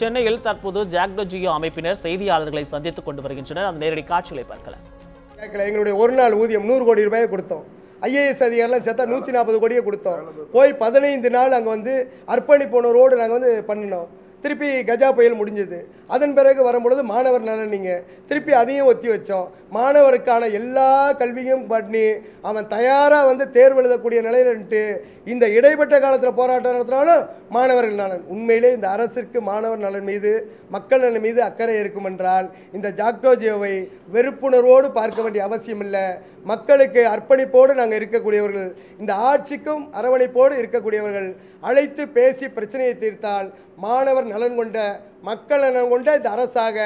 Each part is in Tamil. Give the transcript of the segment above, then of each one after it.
சென்னையில் தற்போது ஜாக்டோ ஜியோ அமைப்பினர் செய்தியாளர்களை சந்தித்துக் கொண்டு வருகின்றனர். அந்த நேரடி காட்சிகளை பார்க்கலாம். கேட்கல எங்களுடைய ஒரு நாள் ஊதியம் நூறு கோடி ரூபாயை கொடுத்தோம். ஐஏஎஸ் அதிகாரிலாம் சேர்த்தா நூற்றி நாற்பது கோடியே கொடுத்தோம். போய் பதினைந்து நாள் அங்கே வந்து அர்ப்பணிப்புணர்வோடு நாங்கள் வந்து பண்ணினோம். திருப்பி கஜா புயல் முடிஞ்சது. அதன் பிறகு வரும்பொழுது மாணவர் நலன் நீங்கள் திருப்பி அதையும் ஒத்தி வச்சோம். மாணவருக்கான எல்லா கல்வியும் பண்ணி அவன் தயாராக வந்து தேர்வு எழுதக்கூடிய நிலையில்ட்டு இந்த இடைப்பட்ட காலத்தில் போராட்டம் நடத்தினாலும் மாணவர்கள் நலன். உண்மையிலே இந்த அரசிற்கு மாணவர் நலன் மீது மக்கள் நலன் மீது அக்கறை இருக்கும் என்றால் இந்த ஜாக்டோஜியோவை வெறுப்புணர்வோடு பார்க்க வேண்டிய அவசியம் இல்லை மக்களுக்கு அர்ப்பணிப்போடு நாங்கள் இருக்கக்கூடியவர்கள் இந்த ஆட்சிக்கும் அரவணைப்போடு இருக்கக்கூடியவர்கள் அழைத்து பேசி பிரச்சனையை தீர்த்தால் மாணவர் நலன் கொண்ட மக்கள் நலன் கொண்ட இந்த அரசாக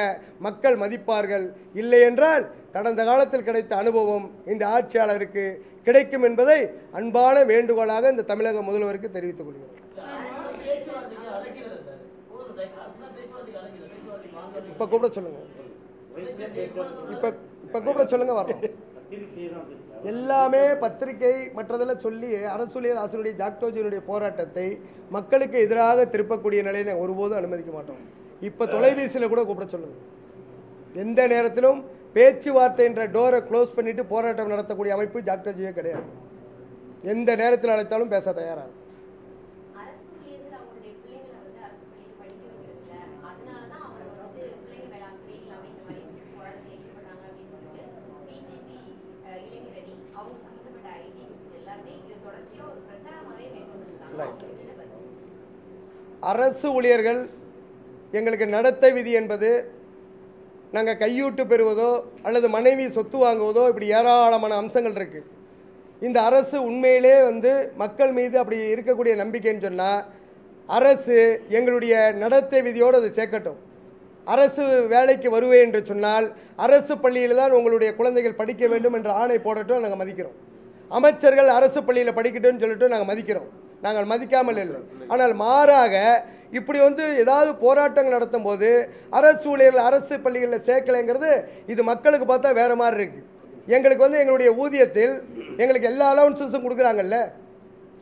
மக்கள் மதிப்பார்கள். இல்லை என்றால் கடந்த காலத்தில் கிடைத்த அனுபவம் இந்த ஆட்சியாளருக்கு கிடைக்கும் என்பதை அன்பான வேண்டுகோளாக இந்த தமிழக முதல்வருக்கு தெரிவித்துக் கொள்கிறேன். இப்ப கூப்பிட சொல்லுங்க. இப்ப இப்ப கூப்பிட சொல்லுங்க வரோம் எல்லாமே பத்திரிகை மற்றதெல்லாம் சொல்லி அரசுலியல் ஆசிரியருடைய ஜாக்டோஜியினுடைய போராட்டத்தை மக்களுக்கு எதிராக திருப்பக்கூடிய நிலையை ஒருபோதும் அனுமதிக்க மாட்டோம். இப்போ தொலைபேசியில் கூட கூப்பிட சொல்லுங்க. எந்த நேரத்திலும் பேச்சுவார்த்தை என்ற டோரை க்ளோஸ் பண்ணிட்டு போராட்டம் நடத்தக்கூடிய அமைப்பு ஜாக்டோஜியே கிடையாது. எந்த நேரத்தில் அழைத்தாலும் பேச இருக்கும் இருக்கு. அரசு ஊழியர்கள் அவங்களுடைய பிள்ளைங்களை வந்து அரசு பள்ளியில் படிக்க வைக்கிறது இல்ல அதனாலதான் அவங்க வந்து பிள்ளைங்க மேல அக்கறை இல்லாம இந்த மாதிரி போராட்டத்தில் ஈடுபடுறாங்க அப்படின்னு சொல்லிட்டு பிஜேபி இளைஞரணி அவங்க சம்பந்தப்பட்ட ஐடி எல்லாருமே இது தொடர்ச்சியா ஒரு பிரச்சாரமாவே மேற்கொண்டிருக்காங்க Right. அவங்க என்ன பதில்? அரசு ஊழியர்கள் எங்களுக்கு நடத்தை விதி என்பது நாங்கள் கையூட்டு பெறுவதோ அல்லது மனைவி சொத்து வாங்குவதோ இப்படி ஏராளமான அம்சங்கள் இருக்குது இந்த அரசு உண்மையிலே வந்து மக்கள் மீது அப்படி இருக்கக்கூடிய நம்பிக்கைன்னு சொன்னால் அரசு எங்களுடைய நடத்தை விதியோடு அதை சேர்க்கட்டும். அரசு வேலைக்கு வருவேன் என்று சொன்னால் அரசு பள்ளியில் தான் உங்களுடைய குழந்தைகள் படிக்க வேண்டும் என்ற ஆணை போடட்டும் நாங்கள் மதிக்கிறோம். அமைச்சர்கள் அரசு பள்ளியில் படிக்கட்டும்னு சொல்லிட்டு நாங்கள் மதிக்கிறோம். நாங்கள் மதிக்காமல் இல்லை. ஆனால் மாறாக இப்படி வந்து ஏதாவது போராட்டங்கள் நடத்தும் போது அரசு ஊழியர்கள் அரசு பள்ளிகளில் சேர்க்கலைங்கிறது இது மக்களுக்கு பார்த்தா வேற மாதிரி இருக்குது எங்களுக்கு வந்து எங்களுடைய ஊதியத்தில் எங்களுக்கு எல்லா அலவன்சஸும் கொடுக்குறாங்கல்ல.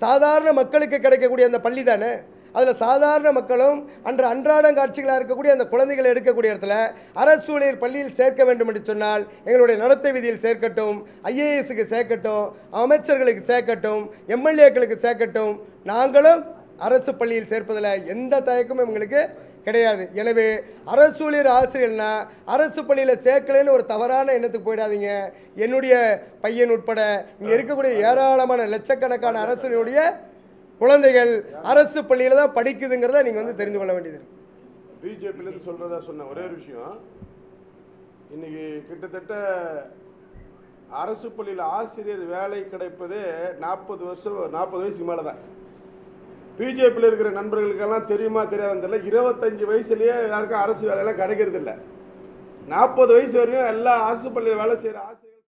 சாதாரண மக்களுக்கு கிடைக்கக்கூடிய அந்த பள்ளி தானே? அதில் சாதாரண மக்களும் அன்று அன்றாடம் காட்சிகளாக இருக்கக்கூடிய அந்த குழந்தைகளை எடுக்கக்கூடிய இடத்துல அரசு ஊழியர் பள்ளியில் சேர்க்க வேண்டும் என்று சொன்னால் எங்களுடைய நடத்தை விதியில் சேர்க்கட்டும் ஐஏஎஸ்க்கு சேர்க்கட்டும் அமைச்சர்களுக்கு சேர்க்கட்டும் எம்எல்ஏக்களுக்கு சேர்க்கட்டும் நாங்களும் அரசு பள்ளியில் சேர்ப்பதில் எந்த தயக்கமும் எங்களுக்கு கிடையாது. எனவே அரசு ஊழியர் ஆசிரியர்னா அரசு பள்ளியில் சேர்க்கலைன்னு ஒரு தவறான எண்ணத்துக்கு போயிடாதீங்க. என்னுடைய பையன் உட்பட இங்கே இருக்கக்கூடிய ஏராளமான லட்சக்கணக்கான அரசினுடைய குழந்தைகள் அரசு பள்ளியில் தான் படிக்குதுங்கிறத நீங்கள் வந்து தெரிந்து கொள்ள வேண்டியது இருக்கு. பிஜேபியிலேருந்து சொல்றதா சொன்ன ஒரே ஒரு விஷயம். இன்னைக்கு கிட்டத்தட்ட அரசு பள்ளியில் ஆசிரியர் வேலை கிடைப்பதே நாற்பது வருஷம் நாற்பது வயசுக்கு மேலே தான் பிஜேபியில் இருக்கிற நண்பர்களுக்கெல்லாம் தெரியுமா தெரியாதுன்னு தெரியல. இருபத்தஞ்சு வயசுலேயே யாருக்கும் அரசு வேலையெல்லாம் கிடைக்கிறது இல்லை நாற்பது வயசு வரையும் எல்லா அரசு பள்ளியில் வேலை செய்கிற ஆசிரியர்